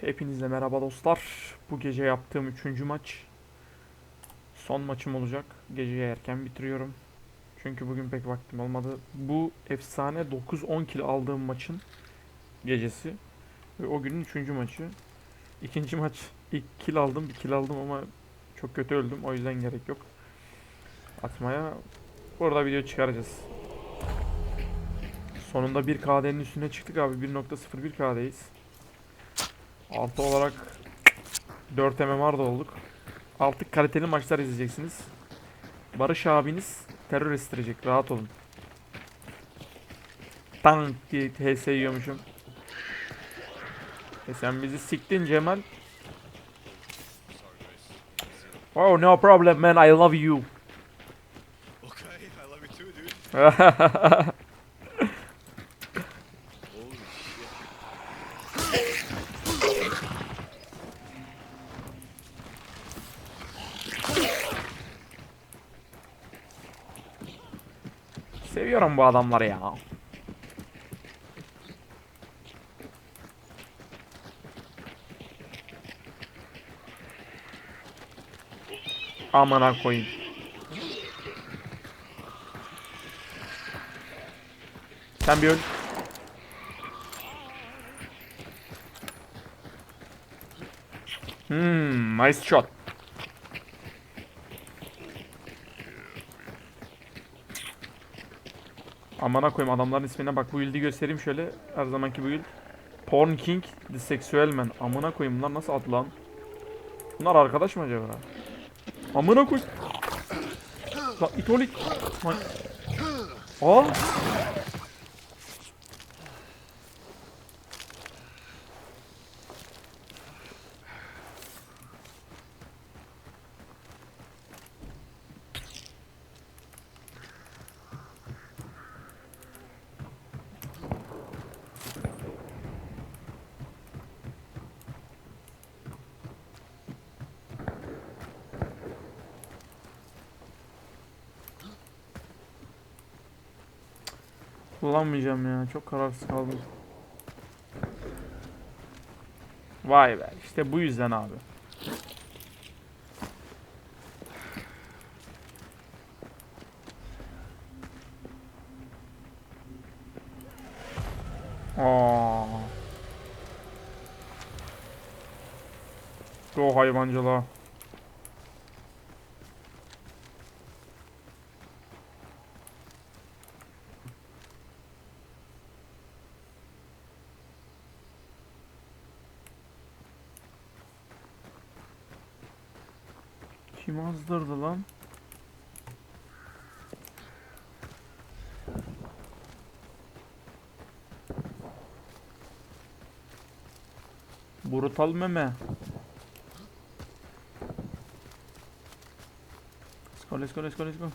Hepinize merhaba dostlar. Bu gece yaptığım üçüncü maç. Son maçım olacak. Geceyi erken bitiriyorum. Çünkü bugün pek vaktim olmadı. Bu efsane 9-10 kill aldığım maçın gecesi. Ve o günün üçüncü maçı. İkinci maç ilk kill aldım. Bir kill aldım ama çok kötü öldüm. O yüzden gerek yok. Atmaya. Burada video çıkaracağız. Sonunda 1 KD'nin üstüne çıktık abi. 1.01 KD'yiz. Altı olarak 4 MMR da olduk. Artık kaliteli maçlar izleyeceksiniz. Barış abiniz terör estirecek. Rahat olun. Tank diye HS yiyormuşum. E sen bizi siktin Cemal. Oh no problem man I love you. Okay, I love you too, dude. bu adamları ya. Amına koyayım. Sen bir öl. Hmm, nice shot. Amına koyayım adamların ismine bak bu build'i göstereyim şöyle her zamanki build. Porn King The Sexual Man. Amına koyayım bunlar nasıl ad lan? Bunlar arkadaş mı acaba? Amına koy. Lan itolik. Aa. Kullanmayacağım ya. Çok kararsız kaldım. Vay be. işte bu yüzden abi. Aa. O hayvancılığa. Kim azdırdı lan? Brutal meme. Let's go, let's go, let's go, let's go.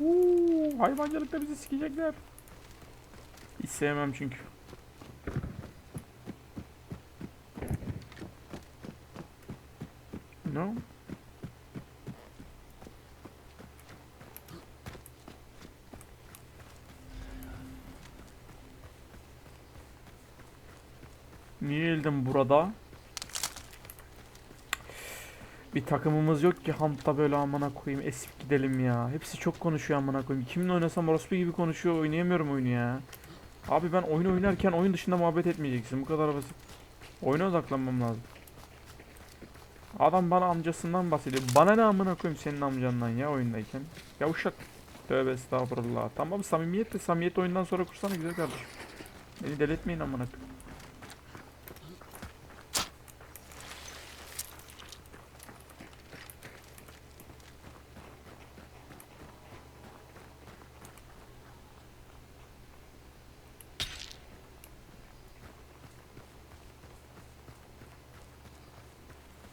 Uuu, hayvancılıkta bizi sikecekler. Hiç sevmem çünkü. No. Niye eldim burada? Bir takımımız yok ki Hunt'ta böyle amına koyayım esip gidelim ya. Hepsi çok konuşuyor amına koyayım. Kiminle oynasam orospu gibi konuşuyor. Oynayamıyorum oyunu ya. Abi ben oyun oynarken oyun dışında muhabbet etmeyeceksin. Bu kadar basit. Oyuna odaklanmam lazım. Adam bana amcasından bahsediyor. Bana ne amına koyayım senin amcandan ya oyundayken. Ya uşak. Tövbe estağfurullah. Tamam samimiyet de samimiyet oyundan sonra kursana güzel kardeşim. Beni deli etmeyin amına koyayım.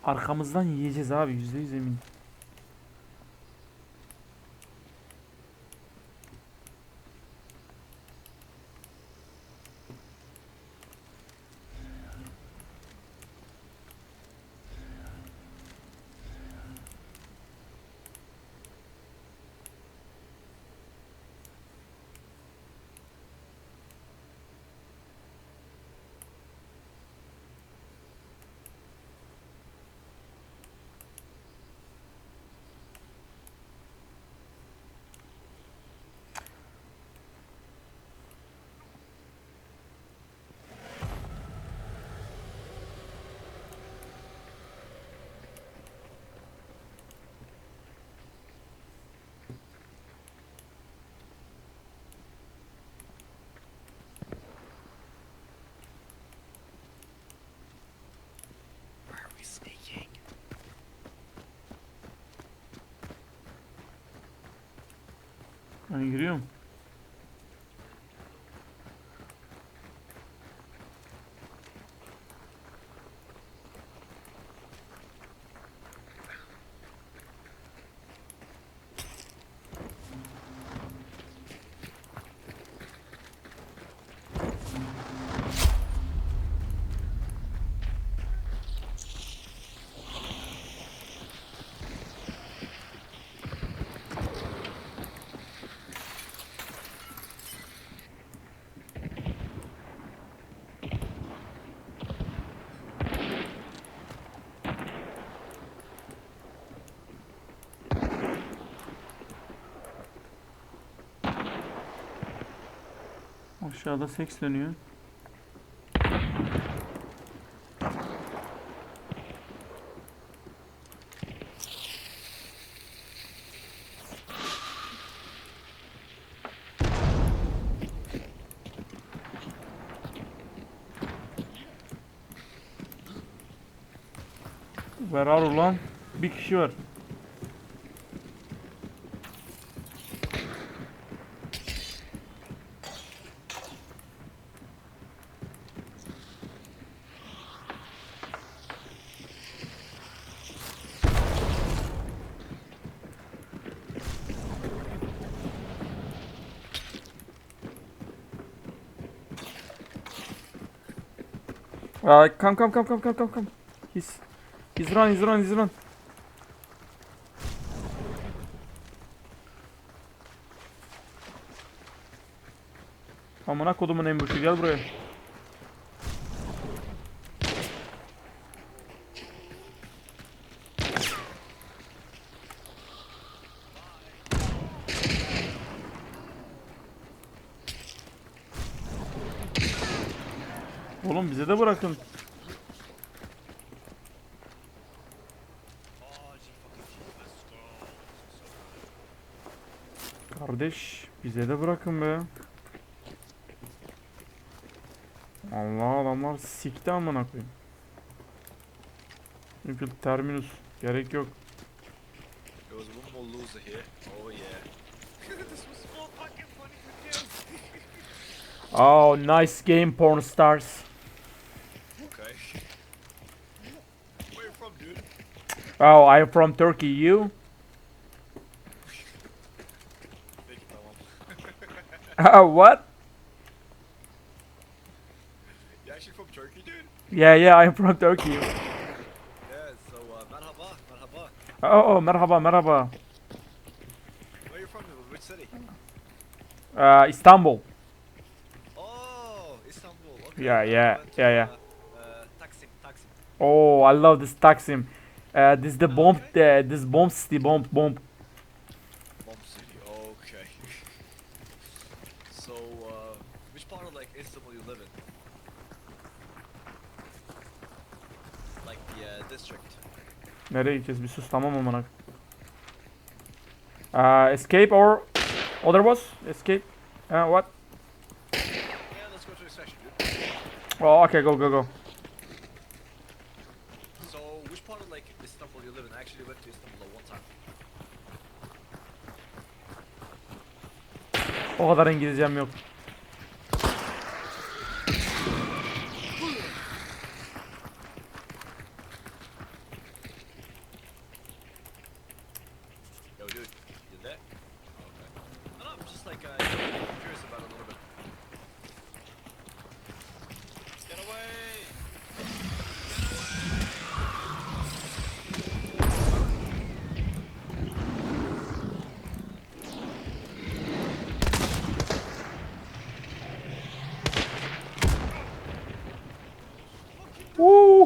Arkamızdan yiyeceğiz abi yüzde yüz emin. Ben giriyorum. Aşağıda seks dönüyor. Ar ulan. Bir kişi var. Uh, come, come, come, come, come, come, come. He's, he's run, he's run, he's run. Amına kodumun en boşu gel buraya. Oğlum bize de bırakın. Kardeş bize de bırakın be. Allah adamlar sikti amına koyayım. Çünkü terminus gerek yok. There was one more loser here. Oh yeah. this was so fucking funny to do. Oh nice game porn stars. Oh I'm from Turkey you? Uh, what? You actually from Turkey, dude? Yeah yeah I'm from Turkey. Yeah. So uh, merhaba, merhaba. Oh, oh merhaba merhaba. Where are you from? Which city? Uh, Istanbul. Oh, Istanbul. Okay. Yeah, yeah, yeah, yeah. Uh, uh, Taksim, Taksim. Oh I love this Taksim. Uh, this the bomb uh, this bomb city bomb bomb. Bomb City. Okay. so, uh, which part of like Istanbul you live in? Like the uh, district. Nereye gideceğiz? Bir sus tamam amına. Uh, escape or other boss? Escape. Uh, what? Yeah, let's go to the section, dude. Oh, okay, go, go, go. So, which part of like Istanbul you live in? I actually went to Istanbul one time. O kadar İngilizcem yok.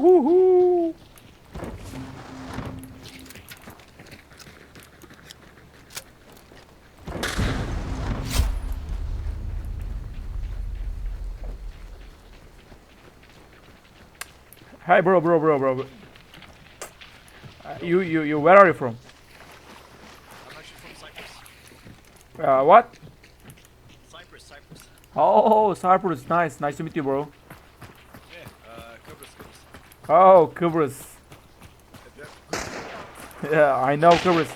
Woo-hoo-hoo. Hi, bro, bro, bro, bro. Uh, you, you, you. Where are you from? I'm actually from Cyprus. Uh, what? Cyprus, Cyprus. Oh, Cyprus. Nice, nice to meet you, bro. Yeah, uh, Kıbrıs, Kıbrıs. Oh, Kıbrıs. Yeah. I know Kıbrıs.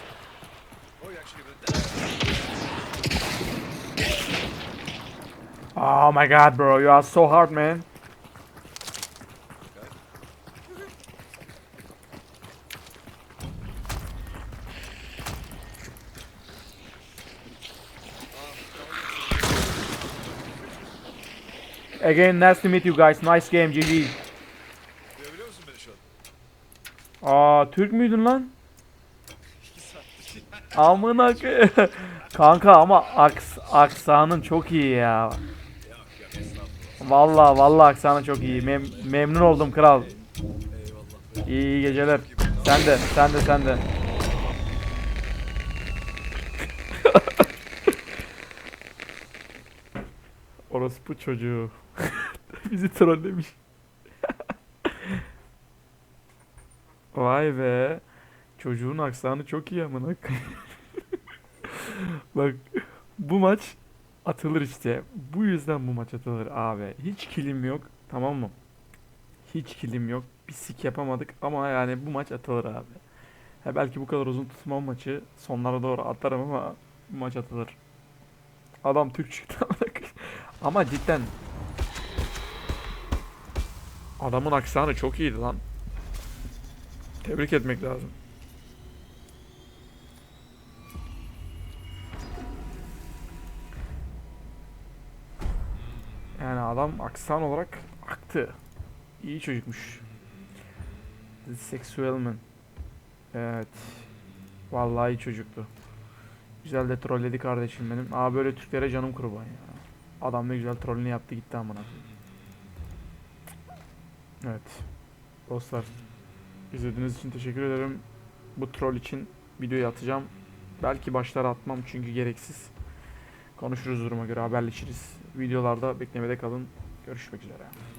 Oh my god bro, you are so hard man. Again, nice to meet you guys. Nice game, GG. Türk müydün lan? Amına Kanka ama aks aksanın çok iyi ya. Vallahi vallahi aksanın çok iyi. Mem- memnun oldum kral. İyi, iyi geceler. Sen de, sen de, sen de. Orospu çocuğu. Bizi trollemiş. Vay be. Çocuğun aksanı çok iyi amına. Bak bu maç atılır işte. Bu yüzden bu maç atılır abi. Hiç kilim yok. Tamam mı? Hiç kilim yok. Bir sik yapamadık ama yani bu maç atılır abi. Ha belki bu kadar uzun tutmam maçı. Sonlara doğru atarım ama bu maç atılır. Adam Türk çıktı. Ama cidden adamın aksanı çok iyiydi lan. Tebrik etmek lazım. Yani adam aksan olarak aktı. İyi çocukmuş. The Sexual Man. Evet. Vallahi iyi çocuktu. Güzel de trolledi kardeşim benim. Aa böyle Türklere canım kurban ya. Adam ne güzel trollünü yaptı gitti amına. Evet. Dostlar. İzlediğiniz için teşekkür ederim. Bu troll için videoyu atacağım. Belki başları atmam çünkü gereksiz. Konuşuruz duruma göre haberleşiriz. Videolarda beklemede kalın. Görüşmek üzere.